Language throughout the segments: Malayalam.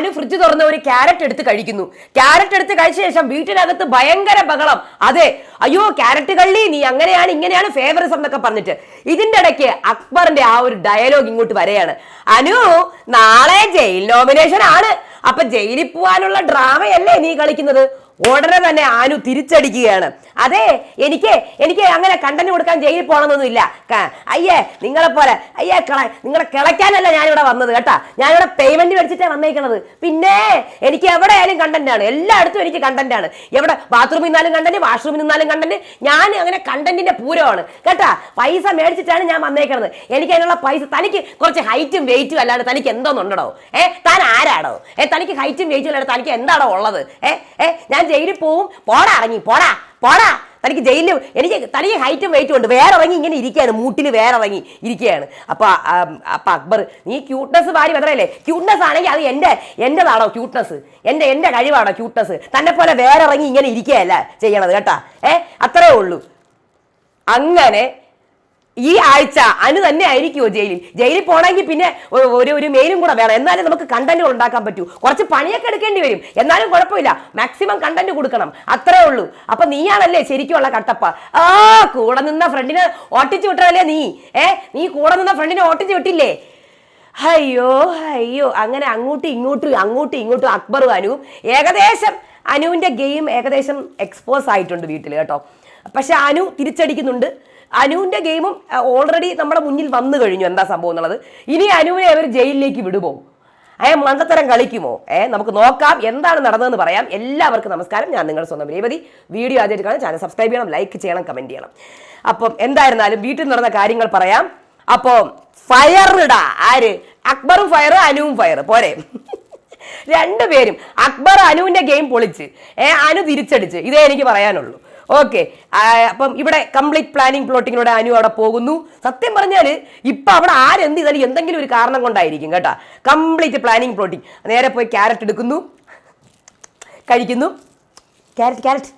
അനു ഫ്രിഡ്ജ് തുറന്ന് ഒരു ക്യാരറ്റ് എടുത്ത് കഴിക്കുന്നു. ക്യാരറ്റ് എടുത്ത് കഴിച്ച ശേഷം വീട്ടിനകത്ത് ഭയങ്കര ബഹളം. അതെ അയ്യോ ക്യാരറ്റ് കള്ളി നീ അങ്ങനെയാണ് ഇങ്ങനെയാണ് ഫേവറിസം എന്നൊക്കെ പറഞ്ഞിട്ട്. ഇതിന്റെ ഇടയ്ക്ക് അക്ബറിന്റെ ആ ഒരു ഡയലോഗ് ഇങ്ങോട്ട് വരെയാണ്. അനു നാളെ ജയിൽ നോമിനേഷൻ ആണ്. അപ്പൊ ജയിലിൽ പോവാനുള്ള ഡ്രാമയല്ലേ നീ കളിക്കുന്നത്? ഉടനെ തന്നെ അനു തിരിച്ചടിക്കുകയാണ്. അതെ എനിക്ക് എനിക്ക് അങ്ങനെ കണ്ടന്റ് കൊടുക്കാൻ ജയിലിൽ പോകണമെന്നൊന്നും ഇല്ല അയ്യേ നിങ്ങളെ പോലെ അയ്യേ കിള നിങ്ങളെ കിളയ്ക്കാനല്ല ഞാനിവിടെ വന്നത് കേട്ടാ. ഞാനിവിടെ പേയ്മെന്റ് മേടിച്ചിട്ടാ വന്നേക്കണത്. പിന്നെ എനിക്ക് എവിടെ ആയാലും കണ്ടന്റ് ആണ്. എല്ലായിടത്തും എനിക്ക് കണ്ടന്റ് ആണ്. എവിടെ ബാത്റൂമിൽ നിന്നാലും കണ്ടന്റ് വാഷ്റൂമിൽ നിന്നാലും കണ്ടന്റ് ഞാൻ അങ്ങനെ കണ്ടന്റിന്റെ പൂരമാണ്. കേട്ടാ പൈസ മേടിച്ചിട്ടാണ് ഞാൻ വന്നേക്കണത്. എനിക്ക് അതിനുള്ള പൈസ തനിക്ക് കുറച്ച് ഹൈറ്റും വെയിറ്റും അല്ലാണ്ട് തനിക്ക് എന്തോന്നുണ്ടോ ഏ താൻ ആരാടോ? ഏ തനിക്ക് ഹൈറ്റും വെയിറ്റും അല്ലാണ്ട് തനിക്ക് എന്താണോ ഉള്ളത്? ഏ ഏ ഞാൻ ജയിലിൽ പോവും. പോടാ ഇറങ്ങി പോടാ. പോടാ തനിക്ക് ജയിലിൽ എനിക്ക് തനിക്ക് ഹൈറ്റും വെയിറ്റും ഉണ്ട്. വേറെ ഇറങ്ങി ഇങ്ങനെ ഇരിക്കുകയാണ് മൂട്ടിൽ വേറെ ഇറങ്ങി ഇരിക്കുകയാണ്. അപ്പൊ അപ്പം അപ്പൊ അക്ബർ നീ ക്യൂട്ട്നസ് വാരി വെതറല്ലേ ക്യൂട്ട്നസ് ആണെങ്കിൽ അത് എന്റെ എന്റെതാണോ ക്യൂട്ട്നസ് എന്റെ എന്റെ കഴിവാണോ ക്യൂട്ട്നസ് തന്നെ പോലെ വേറെ ഇറങ്ങി ഇങ്ങനെ ഇരിക്കുകയല്ല ചെയ്യണത് കേട്ടാ. ഏ അത്രേ ഉള്ളൂ. അങ്ങനെ ഈ ആഴ്ച അനു തന്നെ ആയിരിക്കുമോ ജയിലിൽ? ജയിലിൽ പോണെങ്കിൽ പിന്നെ ഒരു ഒരു മെയിലും കൂടെ വേണം. എന്നാലും നമുക്ക് കണ്ടന്റുകൾ ഉണ്ടാക്കാൻ പറ്റൂ. കുറച്ച് പണിയൊക്കെ എടുക്കേണ്ടി വരും. എന്നാലും കുഴപ്പമില്ല. മാക്സിമം കണ്ടന്റ് കൊടുക്കണം. അത്രേ ഉള്ളൂ. അപ്പൊ നീയാണല്ലേ ശരിക്കുമുള്ള കട്ടപ്പ? ആ കൂടെ നിന്ന ഫ്രണ്ടിനെ ഓട്ടിച്ചു വിട്ടതല്ലേ നീ? ഏ നീ കൂടെ നിന്ന ഫ്രണ്ടിനെ ഓട്ടിച്ചു വിട്ടില്ലേ? അയ്യോ അയ്യോ. അങ്ങനെ അങ്ങോട്ടും ഇങ്ങോട്ടും അങ്ങോട്ടും ഇങ്ങോട്ടും അക്ബറും അനുവും ഏകദേശം അനുവിന്റെ ഗെയിം ഏകദേശം എക്സ്പോസ് ആയിട്ടുണ്ട് വീട്ടിൽ കേട്ടോ. പക്ഷെ അനു തിരിച്ചടിക്കുന്നുണ്ട്. അനുവിന്റെ ഗെയിമും ഓൾറെഡി നമ്മുടെ മുന്നിൽ വന്നു കഴിഞ്ഞു. എന്താ സംഭവം എന്നുള്ളത്? ഇനി അനുവിനെ അവർ ജയിലിലേക്ക് വിടുമോ? അയാൾ മണ്ടത്തരം കളിക്കുമോ? ഏ നമുക്ക് നോക്കാം എന്താണ് നടന്നതെന്ന് പറയാം. എല്ലാവർക്കും നമസ്കാരം. ഞാൻ നിങ്ങളുടെ സ്വന്തം രേവതി. വീഡിയോ ആദ്യമായിട്ട് കാണാൻ ചാനൽ സബ്സ്ക്രൈബ് ചെയ്യണം ലൈക്ക് ചെയ്യണം കമന്റ് ചെയ്യണം. അപ്പം എന്തായിരുന്നാലും വീട്ടിൽ നടന്ന കാര്യങ്ങൾ പറയാം. അപ്പോൾ ഫയറിടാ ആര്? അക്ബറും ഫയർ അനുവും ഫയർ പോരെ. രണ്ടുപേരും. അക്ബർ അനുവിന്റെ ഗെയിം പൊളിച്ച്. ഏ അനു തിരിച്ചടിച്ച്. ഇതേ എനിക്ക് പറയാനുള്ളൂ. ഓക്കെ അപ്പം ഇവിടെ കംപ്ലീറ്റ് പ്ലാനിങ് പ്ലോട്ടിങ്ങിലൂടെ അനു അവിടെ പോകുന്നു. സത്യം പറഞ്ഞാൽ ഇപ്പം അവിടെ ആരെന്ത് ചെയ്താലും എന്തെങ്കിലും ഒരു കാരണം കൊണ്ടായിരിക്കും കേട്ടോ. കംപ്ലീറ്റ് പ്ലാനിങ് പ്ലോട്ടിങ് നേരെ പോയി ക്യാരറ്റ് എടുക്കുന്നു. കഴിക്കുന്നു. ക്യാരറ്റ് ക്യാരറ്റ്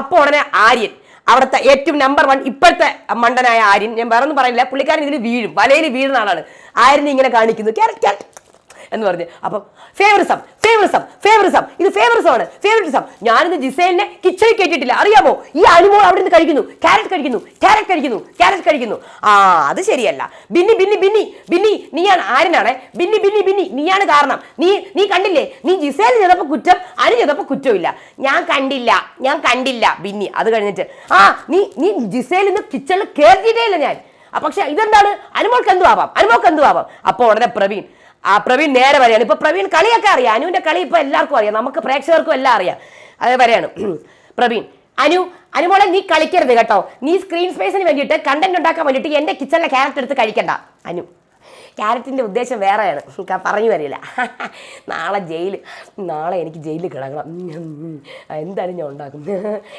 അപ്പോൾ ഉടനെ ആര്യൻ. അവിടുത്തെ ഏറ്റവും നമ്പർ വൺ ഇപ്പോഴത്തെ മണ്ടനായ ആര്യൻ. ഞാൻ വേറെ ഒന്നും പറയില്ല. പുള്ളിക്കാരൻ ഇതിൽ വീഴും. വലയിൽ വീഴുന്ന ആളാണ്. ആര്യനെ ഇങ്ങനെ കാണിക്കുന്നു. ക്യാരറ്റ് ക്യാരറ്റ് എന്ന് പറഞ്ഞ്. അപ്പം ഫേവറിസം ഫേവറിസം ഫേവറിസം ഇത് ഫേവറിസം ആണ്. ഫേവറിസം ഞാനിന്ന് ജിസേലിനെ കിച്ചണിൽ കയറ്റിയിട്ടില്ല അറിയാമോ? ഈ അനുമോൾ അവിടെ നിന്ന് കഴിക്കുന്നു. ക്യാരറ്റ് കഴിക്കുന്നു. ക്യാരറ്റ് കഴിക്കുന്നു. ക്യാരറ്റ് കഴിക്കുന്നു. ആ അത് ശരിയല്ല. ബിന്നി ബിന്നി ബിന്നി. ബിന്നി നീയാണ് ആരനാണ്? ബിന്നി ബിന്നി ബിന്നി. നീയാണ് കാരണം. നീ നീ കണ്ടില്ലേ? നീ ജിസേൽ ചെയ്തപ്പോൾ കുറ്റം അനു ചെയ്തപ്പോൾ കുറ്റമില്ല ഞാൻ കണ്ടില്ല. ഞാൻ കണ്ടില്ല ബിന്നി. അത് കഴിഞ്ഞിട്ട്. ആ നീ നീ ജിസേൽ ഇന്ന് കിച്ചണിൽ കയറ്റിയിട്ടേ ഇല്ല ഞാൻ. പക്ഷെ ഇതെന്താണ്? അനുമോൾക്ക് എന്തു ആവാം അനുമോൾക്ക് എന്തു ആവാം അപ്പോൾ ഉടനെ പ്രവീൺ ആ പ്രവീൺ നേരെ വരെയാണ്. ഇപ്പൊ പ്രവീൺ കളിയൊക്കെ അറിയാം. അനുവിന്റെ കളി ഇപ്പൊ എല്ലാവർക്കും അറിയാം. നമുക്ക് പ്രേക്ഷകർക്കും എല്ലാം അറിയാം. അത് വരെയാണ്. പ്രവീൺ അനു അനുമോളെ നീ കളിക്കരുത് കേട്ടോ. നീ സ്ക്രീൻ സ്പേസിന് വേണ്ടിയിട്ട് കണ്ടന്റ് ഉണ്ടാക്കാൻ വേണ്ടിയിട്ട് എന്റെ കിച്ചണിലെ ക്യാരക്ടർ എടുത്ത് കഴിക്കണ്ട അനു. ക്യാരറ്റിന്റെ ഉദ്ദേശം വേറെയാണ്. പറഞ്ഞു വരില്ല. നാളെ ജയിൽ നാളെ എനിക്ക് ജയിലിൽ കിടക്കണം. എന്തായാലും ഞാൻ ഉണ്ടാക്കും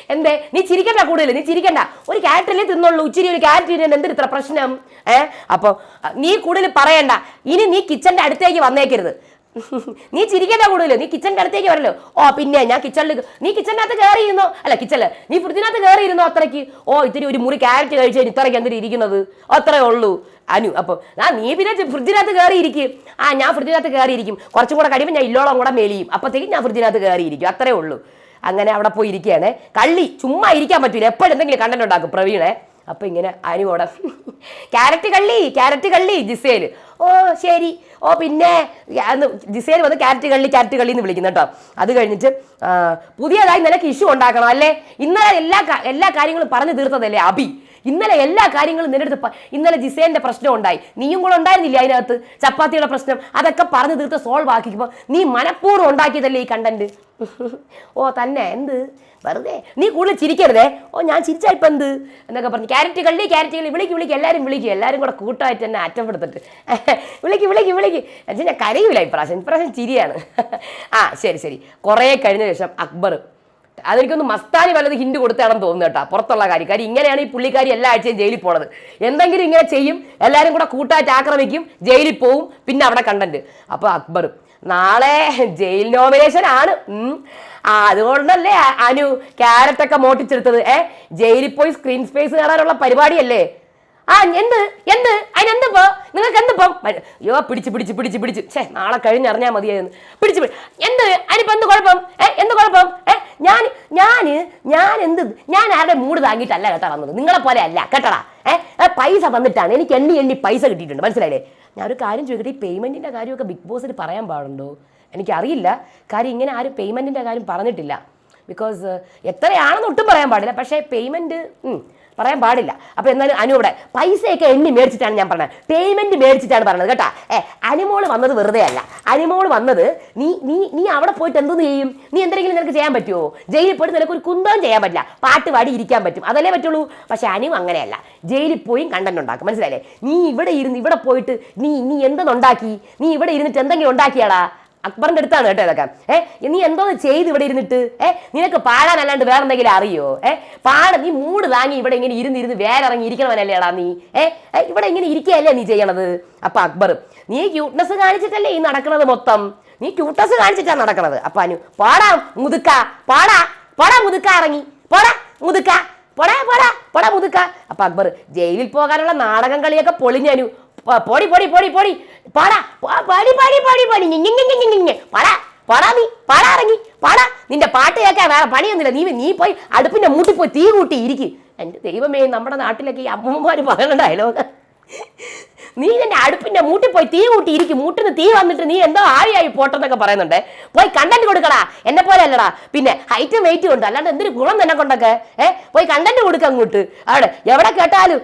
എന്തേ? നീ ചിരിക്കണ്ട കൂടുതൽ. നീ ചിരിക്കണ്ട. ഒരു ക്യാരറ്റല്ലേ തിന്നുള്ളൂ. ഇച്ചിരി ഒരു ക്യാരറ്റ് തിന്നാൻ ഇത്ര പ്രശ്നം? ഏ? അപ്പോൾ നീ കൂടുതൽ പറയണ്ട. ഇനി നീ കിച്ചന്റെ അടുത്തേക്ക് വന്നേക്കരുത്. നീ ചിരിക്കേണ്ട കൂടുതലോ. നീ കിച്ചന്റെ അടുത്തേക്ക് വരല്ലോ. ഓ പിന്നെ ഞാൻ കിച്ചണിൽ നീ കിച്ചണിനകത്ത് കയറിയിരുന്നോ അല്ല കിച്ചണിൽ നീ ഫ്രിഡ്ജിനകത്ത് കയറിയിരുന്നോ അത്രയ്ക്ക്? ഓ ഇത്തിരി ഒരു മുറി ക്യാരറ്റ് കഴിച്ചു ഇത്രയ്ക്ക് എന്തിരി ഇരിക്കുന്നത്? അത്രേ ഉള്ളൂ. അനു അപ്പോൾ ആ നീ പിന്നെ ഫ്രിഡ്ജിനകത്ത് കയറിയിരിക്കും ആ ഞാൻ ഫ്രിഡ്ജിനകത്ത് കയറിയിരിക്കും കുറച്ചും കൂടെ കഴിയുമ്പോൾ ഞാൻ ഇല്ലോളം കൂടെ മേലിയും. അപ്പോഴത്തേക്കും ഞാൻ ഫ്രിഡ്ജിനകത്ത് കയറിയിരിക്കും അത്രേ ഉള്ളൂ. അങ്ങനെ അവിടെ പോയി ഇരിക്കുകയാണേ. കള്ളി ചുമ്മാ ഇരിക്കാൻ പറ്റൂല. എപ്പോഴും എന്തെങ്കിലും കണ്ടന്റ് ഉണ്ടാക്കും പ്രവീണേ. അപ്പൊ ഇങ്ങനെ അനുവോടെ ക്യാരറ്റ് കള്ളി ക്യാരറ്റ് കള്ളി ജിസേൽ. ഓ ശരി. ഓ പിന്നെ ഡിസൈൻ വന്ന് ക്യാരറ്റ് കള്ളി ക്യാരറ്റ് കള്ളി എന്ന് വിളിക്കുന്നു കേട്ടോ. അത് കഴിഞ്ഞിട്ട് പുതിയതായി നിനക്ക് ഇഷ്യൂ ഉണ്ടാക്കണം അല്ലേ? ഇന്നലെ എല്ലാ എല്ലാ കാര്യങ്ങളും പറഞ്ഞു തീർത്തതല്ലേ അബി ഇന്നലെ എല്ലാ കാര്യങ്ങളും നിന്റെ അടുത്ത് ഇന്നലെ ജിസേന്റെ പ്രശ്നം ഉണ്ടായി. നീയും കൂടെ ഉണ്ടായിരുന്നില്ലേ അതിനകത്ത്? ചപ്പാത്തിയുടെ പ്രശ്നം? അതൊക്കെ പറഞ്ഞു തീർത്ത് സോൾവ് ആക്കിക്കുമ്പോൾ നീ മനഃപൂർവം ഉണ്ടാക്കിയതല്ലേ ഈ കണ്ടന്റ് ഓ തന്നെ. എന്ത്? വെറുതെ. നീ കൂടുതൽ ചിരിക്കരുതേ. ഓ ഞാൻ ചിരിച്ചാ ഇപ്പം എന്ത്? എന്നൊക്കെ പറഞ്ഞു. ക്യാരറ്റ് കള്ളി ക്യാരറ്റ് കള്ളി വിളിക്ക് വിളിക്ക്. എല്ലാവരും വിളിക്കും. എല്ലാവരും കൂടെ കൂട്ടമായിട്ട് തന്നെ അറ്റപ്പെടുത്തിട്ട്. വിളിക്ക് വിളിക്ക് വിളിക്ക്. എന്നുവെച്ചാൽ ഞാൻ കരയില്ല ഇപ്രാവശ്യം. ഇപ്രാവശ്യം ചിരിയാണ്. ആ ശരി ശരി. കുറേ കഴിഞ്ഞ ശേഷം അക്ബർ അതെനിക്കൊന്ന് മസ്താനി വല്ലത് ഹിന്റ് കൊടുത്താണെന്ന് തോന്നുന്നു കേട്ടോ പുറത്തുള്ള കാര്യം. കാര്യം ഇങ്ങനെയാണ് ഈ പുള്ളിക്കാരി എല്ലാ ആഴ്ചയും ജയിലിൽ പോണത്. എന്തെങ്കിലും ഇങ്ങനെ ചെയ്യും എല്ലാവരും കൂടെ കൂട്ടായിട്ട് ആക്രമിക്കും ജയിലിൽ പോവും പിന്നെ അവിടെ കണ്ടന്റ് അപ്പോൾ അക്ബർ നാളെ ജയിൽ നോമിനേഷൻ ആണ്. ആ അതുകൊണ്ടല്ലേ അനു ക്യാരറ്റ് ഒക്കെ മോട്ടിച്ചെടുത്തത്. ഏ ജയിലിൽ പോയി സ്ക്രീൻ സ്പേസ് കാണാനുള്ള പരിപാടിയല്ലേ? ആ എന്ത്? എന്ത്? അതിനെന്തിപ്പോ നിങ്ങൾക്ക് എന്തിപ്പം അയ്യോ പിടിച്ച് പിടിച്ച് പിടിച്ച് പിടിച്ച്. ഛേ നാളെ കഴിഞ്ഞറിഞ്ഞാൽ മതിയായിരുന്നു. പിടിച്ച് പിടി- എന്ത്? അതിനിപ്പോ എന്ത് കുഴപ്പം? ഏ എന്ത് കുഴപ്പം? ഏ ഞാൻ ഞാൻ ഞാൻ എന്ത് ഞാൻ ആരുടെ മൂട് താങ്ങിയിട്ടല്ല കേട്ടാ വന്നത് നിങ്ങളെ പോലെ അല്ല കേട്ടടാ. ഏ ഏ, പൈസ വന്നിട്ടാണ് എനിക്ക് എണ്ണി എണ്ണി പൈസ കിട്ടിയിട്ടുണ്ട്. മനസ്സിലായില്ലേ? ഞാൻ ഒരു കാര്യം ചോദിക്കട്ടെ ഈ പേയ്മെന്റിന്റെ കാര്യമൊക്കെ ബിഗ് ബോസിന് പറയാൻ പാടുണ്ടോ? എനിക്കറിയില്ല. കാര്യം ഇങ്ങനെ ആരും പേയ്മെന്റിന്റെ കാര്യം പറഞ്ഞിട്ടില്ല. ബിക്കോസ് എത്രയാണെന്ന് ഒട്ടും പറയാൻ പാടില്ല. പക്ഷേ പേയ്മെന്റ് പറയാൻ പാടില്ല. അപ്പോൾ എന്നാലും അനു ഇവിടെ പൈസയൊക്കെ എണ്ണി മേടിച്ചിട്ടാണ് ഞാൻ പറഞ്ഞത്. പേയ്മെന്റ് മേടിച്ചിട്ടാണ് പറഞ്ഞത് കേട്ടാ. ഏ അനിമോൾ വന്നത് വെറുതെ അല്ല. അനിമോൾ വന്നത് നീ നീ നീ അവിടെ പോയിട്ട് എന്തെന്ന് ചെയ്യും? നീ എന്തെങ്കിലും നിനക്ക് ചെയ്യാൻ പറ്റുമോ ജയിലിൽ പോയിട്ട് നിനക്ക് ഒരു കുന്തവും ചെയ്യാൻ പറ്റില്ല. പാട്ട് പാടി ഇരിക്കാൻ പറ്റും. അതല്ലേ പറ്റുള്ളൂ. പക്ഷെ അനു അങ്ങനെയല്ല. ജയിലിൽ പോയി കണ്ടന്റ് ഉണ്ടാക്കും. മനസ്സിലായില്ലേ? നീ ഇവിടെ ഇരുന്ന് ഇവിടെ പോയിട്ട് നീ നീ എന്തെന്നുണ്ടാക്കി നീ ഇവിടെ ഇരുന്നിട്ട് എന്തെങ്കിലും ഉണ്ടാക്കിയാടാ? അക്ബറിന്റെ അടുത്താണ് കേട്ടോ ഇതൊക്കെ. ഏഹ് നീ എന്തോ ചെയ്ത് ഇവിടെ ഇരുന്നിട്ട് ഏഹ് നിനക്ക് പാടാനല്ലാണ്ട് വേറെ എന്തെങ്കിലും അറിയോ? ഏഹ് പാട നീ മൂട് താങ്ങി ഇവിടെ ഇങ്ങനെ ഇരുന്ന് ഇരുന്ന് വേറെ ഇറങ്ങി നീ? ഏ ഏ, ഇവിടെ ഇങ്ങനെ ഇരിക്കുകയല്ലേ നീ ചെയ്യണത്? അപ്പൊ അക്ബർ നീ ക്യൂട്ട്നെസ് കാണിച്ചിട്ടല്ലേ ഈ നടക്കുന്നത് മൊത്തം? നീ ക്യൂട്ട്നെസ് കാണിച്ചിട്ടാണ് നടക്കണത്. അപ്പൊ അനു പാടാ മുതുക്ക പാടാ പാടാ മുതുക്ക ഇറങ്ങി പാടാ മുതുക്ക പൊടാ പൊടാ പൊടാ മുതുക്ക. അപ്പൊ അക്ബർ ജയിലിൽ പോകാനുള്ള നാടകം കളിയൊക്കെ പൊളിഞ്ഞനു പോടി പോടി പോടി പോടി. പാടാ. പടി പാടി പാടി പാടി. പാടാ. പാടാ നീ. പാടാ പാടാ. നിന്റെ പാട്ട് കേൾക്കാൻ വേറെ പണിയൊന്നുമില്ല. നീ നീ പോയി അടുപ്പിന്റെ മുട്ടി പോയി തീ കൂട്ടി ഇരിക്കും. എന്റെ ദൈവമേ നമ്മുടെ നാട്ടിലൊക്കെ ഈ അമ്മമാര് പറയുന്ന ഡയലോഗ് നീ നിന്റെ അടുപ്പിന്റെ മൂട്ടി പോയി തീ കൂട്ടി ഇരിക്കും മൂട്ടിന് തീ വന്നിട്ട് നീ എന്തോ ആവിയായി പോട്ടെന്നൊക്കെ പറയുന്നുണ്ട്. പോയി കണ്ടന്റ് കൊടുക്കടാ. എന്നെ പോലെ അല്ലടാ. പിന്നെ ഹൈറ്റും വെയിറ്റും ഉണ്ട്. അല്ലാണ്ട് എന്തൊരു ഗുണം തന്നെ കൊണ്ടൊക്കെ? ഏഹ് പോയി കണ്ടന്റ് കൊടുക്കുക അങ്ങോട്ട്. അവിടെ എവിടെ കേട്ടാലും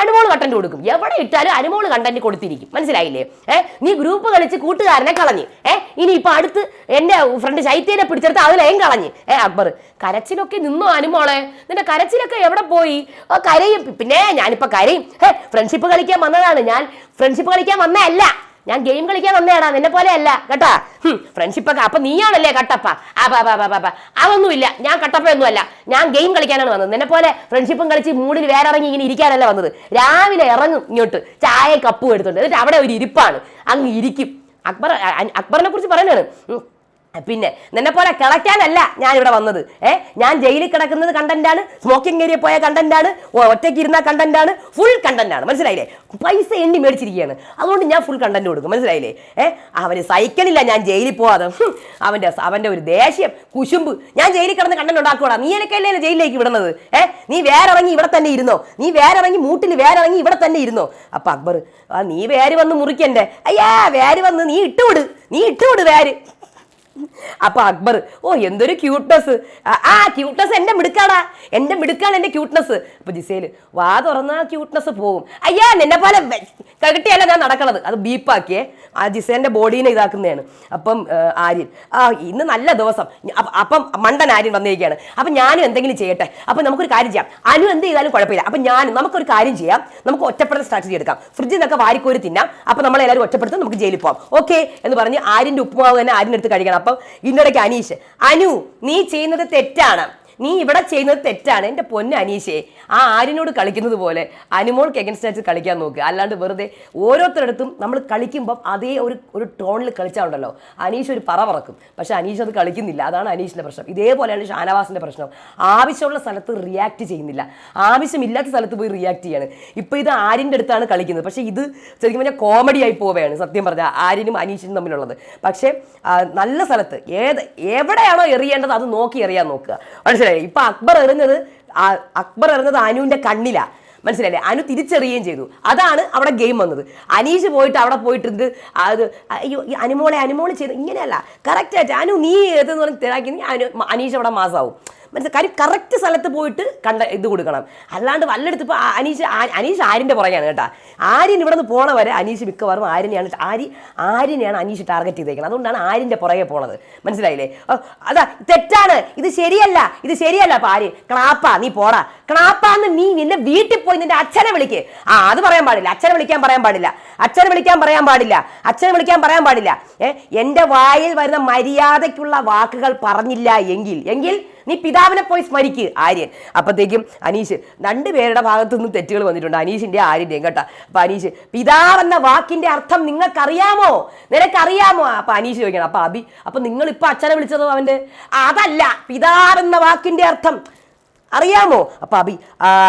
അനുമോൾ കണ്ടന്റ് കൊടുക്കും. എവിടെ ഇട്ടാലും അനുമോൾ കണ്ടന്റ് കൊടുത്തിരിക്കും. മനസ്സിലായില്ലേ? ഏഹ് നീ ഗ്രൂപ്പ് കളിച്ച് കൂട്ടുകാരനെ കളഞ്ഞ്. ഏഹ് ഇനി ഇപ്പൊ അടുത്ത് എന്റെ ഫ്രണ്ട് ശൈത്യനെ പിടിച്ചെടുത്ത് അതിലേയും കളഞ്ഞ്. ഏ അക്ബർ കരച്ചിലൊക്കെ നിന്നോ അനുമോളെ? നിന്റെ കരച്ചിലൊക്കെ എവിടെ പോയി? കരയും. പിന്നെ ഞാനിപ്പോ കരയും. ഏഹ് ഫ്രണ്ട്ഷിപ്പ് കളിക്കാൻ വന്നതാണ്. ഞാൻ ഫ്രണ്ട്ഷിപ്പ് കളിക്കാൻ വന്നതല്ല. ഞാൻ ഗെയിം കളിക്കാൻ വന്നേടാ നിന്നെ പോലെ അല്ല കേട്ടാ ഫ്രണ്ട്ഷിപ്പ് ഒക്കെ അപ്പൊ നീയാണല്ലേ കട്ടപ്പ? ആ ബാ ബാ ബാ ബാ. അതൊന്നുമില്ല. ഞാൻ കട്ടപ്പയൊന്നും അല്ല ഞാൻ ഗെയിം കളിക്കാനാണ് വന്നത്. നിന്നെ പോലെ ഫ്രണ്ട്ഷിപ്പും കളിച്ച് മൂടിൽ വേറെ ഇറങ്ങി ഇങ്ങനെ ഇരിക്കാനല്ല വന്നത്. രാവിലെ ഇറങ്ങും ഇങ്ങോട്ട്. ചായ കപ്പും എടുത്തുണ്ട്. എന്നിട്ട് അവിടെ ഒരു ഇരിപ്പാണ്. അങ്ങ് ഇരിക്കും. അക്ബർ അക്ബറിനെ കുറിച്ച് പറയുന്നതാണ്. പിന്നെ നിന്നെ പോലെ കിടക്കാനല്ല ഞാൻ ഇവിടെ വന്നത്. ഏ? ഞാൻ ജയിലിൽ കിടക്കുന്നത് കണ്ടന്റാണ്. സ്മോക്കിംഗ് ഏരിയ പോയ കണ്ടന്റാണ്. ഒറ്റയ്ക്ക് ഇരുന്ന കണ്ടന്റാണ്. ഫുൾ കണ്ടന്റാണ്. മനസ്സിലായില്ലേ? പൈസ എണ്ണി മേടിച്ചിരിക്കുകയാണ്. അതുകൊണ്ട് ഞാൻ ഫുൾ കണ്ടന്റ് കൊടുക്കും. മനസ്സിലായില്ലേ? ഏ? അവന് സൈക്കിളില്ല ഞാൻ ജയിലിൽ പോവാതെ. അവന്റെ അവന്റെ ഒരു ദേഷ്യം കുശുമ്പ്. ഞാൻ ജയിലിൽ കിടന്ന് കണ്ടന്റ് ഉണ്ടാക്കൂടാ നീ എനിക്കല്ലേ ജയിലിലേക്ക് വിടുന്നത്? ഏ? നീ വേറെ ഇറങ്ങി ഇവിടെ തന്നെ ഇരുന്നോ? നീ വേറെ ഇറങ്ങി മൂട്ടിൽ വേറെ ഇറങ്ങി ഇവിടെ തന്നെ ഇരുന്നോ? അപ്പൊ അക്ബർ ആ നീ വേര് വന്ന് മുറിക്കണ്ടേ? അയ്യാ വേര് വന്ന് നീ ഇട്ടുവിട് നീ ഇട്ടുവിട് വേര്. അപ്പൊ അക്ബർ ഓ എന്തൊരു ക്യൂട്ട്നെസ് ആ ക്യൂട്ട്നെസ് എന്റെ മിടുക്കാടാ. എന്റെ മിടുക്കാണ് എന്റെ ക്യൂട്ട്നെസ് അപ്പൊ ജിസേൽ വാ തുറന്ന ക്യൂട്ട്നെസ് പോവും. അയ്യാ നിന്നെ പോലെ കകിട്ടിയല്ല ഞാൻ നടക്കണത്. അത് ബീപ്പാക്കിയേ ആ ജിസേന്റെ ബോഡീനെ ഇതാക്കുന്നതാണ്. അപ്പം ആര്യൻ ആ ഇന്ന് നല്ല ദിവസം. അപ്പം മണ്ടൻ ആര്യൻ വന്നിരിക്കുകയാണ് അപ്പം ഞാനും എന്തെങ്കിലും ചെയ്യട്ടെ. അപ്പം നമുക്കൊരു കാര്യം ചെയ്യാം. അനു എന്ത് ചെയ്താലും കുഴപ്പമില്ല. അപ്പം ഞാനും നമുക്കൊരു കാര്യം ചെയ്യാം. നമുക്ക് ഒറ്റപ്പെടുന്ന സ്ട്രാറ്റജി എടുക്കാം. ഫ്രിഡ്ജിൽ നിന്നൊക്കെ വാരിക്കോരി തിന്നാം. അപ്പം നമ്മളെല്ലാവരും ഒറ്റപ്പെടുത്തും. നമുക്ക് ജയിലിൽ പോകാം ഓക്കെ എന്ന് പറഞ്ഞ് ആര്യന്റെ ഉപ്പുമാവ് തന്നെ ആര്യന്റെ അടുത്ത് കഴിക്കണം അപ്പം ഇതിനിടയ്ക്ക് അനീഷ് അനു നീ ചെയ്യുന്നത് തെറ്റാണ്. നീ ഇവിടെ ചെയ്യുന്നത് തെറ്റാണ്. എന്റെ പൊന്ന് അനീഷേ ആ ആരിനോട് കളിക്കുന്നത് പോലെ അനുമോൾക്ക് എഗൻസ്റ്റ് ആയിട്ട് കളിക്കാൻ നോക്കുക അല്ലാണ്ട് വെറുതെ ഓരോരുത്തരടുത്തും നമ്മൾ കളിക്കുമ്പം അതേ ഒരു ഒരു ടോണിൽ കളിച്ചാലുണ്ടല്ലോ. അനീഷ് ഒരു പറ പറക്കും. പക്ഷെ അനീഷ് അത് കളിക്കുന്നില്ല. അതാണ് അനീഷിന്റെ പ്രശ്നം. ഇതേപോലെയാണ് ഷാനവാസിന്റെ പ്രശ്നം. ആവശ്യമുള്ള സ്ഥലത്ത് റിയാക്ട് ചെയ്യുന്നില്ല. ആവശ്യമില്ലാത്ത സ്ഥലത്ത് പോയി റിയാക്ട് ചെയ്യാണ്. ഇപ്പോൾ ഇത് ആരിന്റെ അടുത്താണ് കളിക്കുന്നത്. പക്ഷേ ഇത് ശരിക്കും പറഞ്ഞാൽ കോമഡി ആയി പോവുകയാണ്. സത്യം പറഞ്ഞാൽ ആരിനും അനീഷിനും തമ്മിലുള്ളത്. പക്ഷേ നല്ല സ്ഥലത്ത് ഏത് എവിടെയാണോ എറിയേണ്ടത് അത് നോക്കി എറിയാൻ നോക്കുക. മനസ്സിലായി ഇപ്പൊ അക്ബർ എറിഞ്ഞത് അക്ബർ എറിഞ്ഞത് അനുവിന്റെ കണ്ണിലാ. മനസ്സിലായില്ലേ? അനു തിരിച്ചറിയുകയും ചെയ്തു. അതാണ് അവിടെ ഗെയിം വന്നത്. അനീഷ് പോയിട്ട് അവിടെ പോയിട്ടുണ്ട്. അത് അയ്യോ ഈ അനുമോളെ അനുമോൾ ചെയ്ത് ഇങ്ങനെയല്ല. കറക്റ്റായിട്ട് അനു നീ ഏതെന്ന് പറഞ്ഞ് തിരാക്കി അനു അനീഷ് അവിടെ മാസാവും മനസ്സിലായി കറക്റ്റ് സ്ഥലത്ത് പോയിട്ട് കണ്ട ഇത് കൊടുക്കണം. അല്ലാണ്ട് വല്ലെടുത്ത് ഇപ്പോൾ അനീഷ് അനീഷ് ആര്യന്റെ പുറകെയാണ് കേട്ടോ. ആര്യൻ ഇവിടെ നിന്ന് പോണ വരെ അനീഷ് മിക്കവാറും ആര്യനെയാണ് ആര്യ ആര്യനെയാണ് അനീഷ് ടാർഗറ്റ് ചെയ്തേക്കുന്നത് അതുകൊണ്ടാണ് ആര്യന്റെ പുറകെ പോണത്. മനസ്സിലായില്ലേ? അതാ തെറ്റാണ്. ഇത് ശരിയല്ല. ഇത് ശരിയല്ല അപ്പോൾ ആര്യൻ. ക്ലാപ്പാ നീ പോടാ. ക്ലാപ്പാന്ന് നീ നിന്റെ വീട്ടിൽ പോയി നിന്റെ അച്ഛനെ വിളിക്ക്. ആ അത് പറയാൻ പാടില്ല. അച്ഛനെ വിളിക്കാൻ പറയാൻ പാടില്ല. അച്ഛനെ വിളിക്കാൻ പറയാൻ പാടില്ല. അച്ഛനെ വിളിക്കാൻ പറയാൻ പാടില്ല. ഏഹ് എന്റെ വായിൽ വരുന്ന മര്യാദയ്ക്കുള്ള വാക്കുകൾ പറഞ്ഞില്ല എങ്കിൽ എങ്കിൽ നീ പിതാവിനെ പോയി സ്മരിക്ക് ആര്യൻ. അപ്പോഴത്തേക്കും അനീഷ് രണ്ടുപേരുടെ പേരുടെ ഭാഗത്തുനിന്ന് തെറ്റുകൾ വന്നിട്ടുണ്ട്. അനീഷിന്റെ ആര്യന്റെയും കേട്ടോ. അപ്പൊ അനീഷ് പിതാവെന്ന വാക്കിന്റെ അർത്ഥം നിങ്ങൾക്കറിയാമോ? നിനക്കറിയാമോ? അപ്പൊ അനീഷ് ചോദിക്കണം. അപ്പൊ അബി അപ്പൊ നിങ്ങൾ ഇപ്പൊ അച്ഛനെ വിളിച്ചതോ അവന്റെ? അതല്ല പിതാവെന്ന വാക്കിന്റെ അർത്ഥം അറിയാമോ? അപ്പൊ അബി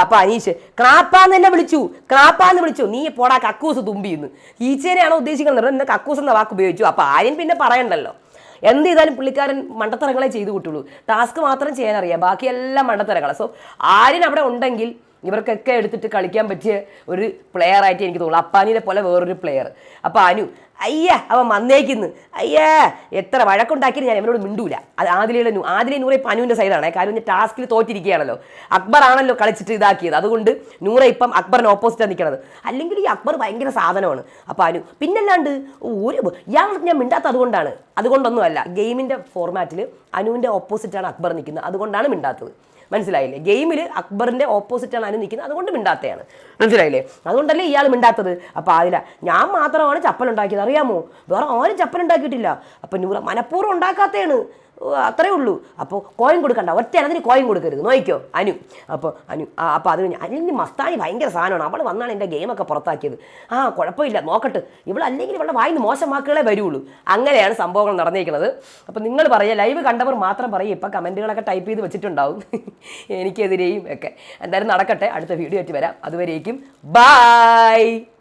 അപ്പൊ അനീഷ് ക്രാപ്പാന്ന് എന്നെ വിളിച്ചു ക്രാപ്പാന്ന് വിളിച്ചു. നീ പോടാ കക്കൂസ് തുമ്പിന്ന്. ഈച്ചേനെയാണോ ഉദ്ദേശിക്കുന്നത്? എന്നെ കക്കൂസ് എന്ന വാക്ക് ഉപയോഗിച്ചു. അപ്പൊ ആര്യൻ പിന്നെ പറയണ്ടല്ലോ. എന്ത് ചെയ്താലും പുള്ളിക്കാരൻ മണ്ടത്തരങ്ങളെ ചെയ്തു കൂട്ടുള്ളൂ. ടാസ്ക് മാത്രം ചെയ്യാൻ അറിയാം ബാക്കിയെല്ലാം മണ്ടത്തരങ്ങളാണ് സോ ആര്യൻ അവിടെ ഉണ്ടെങ്കിൽ ഇവർക്കൊക്കെ എടുത്തിട്ട് കളിക്കാൻ പറ്റിയ ഒരു പ്ലെയർ ആയിട്ട് എനിക്ക് തോന്നുന്നു. അപ്പാനിയെ പോലെ വേറൊരു പ്ലെയർ അപ്പോൾ അനു അയ്യ അവൻ വന്നേക്കുന്നു. അയ്യാ എത്ര വഴക്കുണ്ടാക്കിയിട്ട് ഞാൻ ഇവനോട് മിണ്ടൂല. അത് ആദിലയുടെ നൂ ആദിലെ നൂറെ ഇപ്പം അനുവിന്റെ സൈഡാണ്. കാര്യം ടാസ്കിൽ തോറ്റിരിക്കുകയാണല്ലോ. അക്ബർ ആണല്ലോ കളിച്ചിട്ട് ഇതാക്കിയത്. അതുകൊണ്ട് നൂറ ഇപ്പം അക്ബറിന് ഓപ്പോസിറ്റാണ് നിൽക്കുന്നത് അല്ലെങ്കിൽ ഈ അക്ബർ ഭയങ്കര സാധനമാണ്. അപ്പോൾ അനു പിന്നല്ലാണ്ട് ഒരു ഇയാൾക്ക് ഞാൻ മിണ്ടാത്ത അതുകൊണ്ടാണ്. അതുകൊണ്ടൊന്നുമല്ല ഗെയിമിന്റെ ഫോർമാറ്റിൽ അനുവിന്റെ ഓപ്പോസിറ്റാണ് അക്ബർ നിൽക്കുന്നത് അതുകൊണ്ടാണ് മിണ്ടാത്തത്. മനസ്സിലായില്ലേ? ഗെയിമിൽ അക്ബറിന്റെ ഓപ്പോസിറ്റാണ് അനു നിൽക്കുന്നത് അതുകൊണ്ട് മിണ്ടാത്തയാണ്. മനസ്സിലായില്ലേ? അതുകൊണ്ടല്ലേ ഇയാൾ മിണ്ടാത്തത്. അപ്പോൾ അതില ഞാൻ മാത്രമാണ് ചപ്പൽ ഉണ്ടാക്കിയത് അറിയാമോ? വേറെ ആരും ചപ്പൽ ഉണ്ടാക്കിയിട്ടില്ല. അപ്പം നൂറ മനഃപൂർവം ഉണ്ടാക്കാത്തതാണ് അത്രേ ഉള്ളൂ. അപ്പോൾ കോയിൻ കൊടുക്കണ്ട. ഒറ്റ അതിന് കോയിൻ കൊടുക്കരുത്. നോക്കിക്കോ. അനു. അപ്പോൾ അനു ആ അപ്പോൾ അത് കഴിഞ്ഞ് അനിലിന് മസ്താനി ഭയങ്കര സാധനമാണ്. അവൾ വന്നാണ് എന്റെ ഗെയിമൊക്കെ പുറത്താക്കിയത്. ആ കുഴപ്പമില്ല. നോക്കട്ടെ. ഇവളല്ലെങ്കിൽ ഇവളുടെ വായിന്ന് മോശം വരുള്ളൂ. അങ്ങനെയാണ് സംഭവങ്ങൾ നടന്നിരിക്കുന്നത് അപ്പോൾ നിങ്ങൾ പറയുക. ലൈവ് കണ്ടവർ മാത്രം പറയും ഇപ്പം കമന്റുകളൊക്കെ ടൈപ്പ് ചെയ്ത് വെച്ചിട്ടുണ്ടാവും. എനിക്കെതിരെയും ഒക്കെ. എന്തായാലും നടക്കട്ടെ. അടുത്ത വീഡിയോ ആയിട്ട് വരാം. അതുവരേക്കും. ബായ്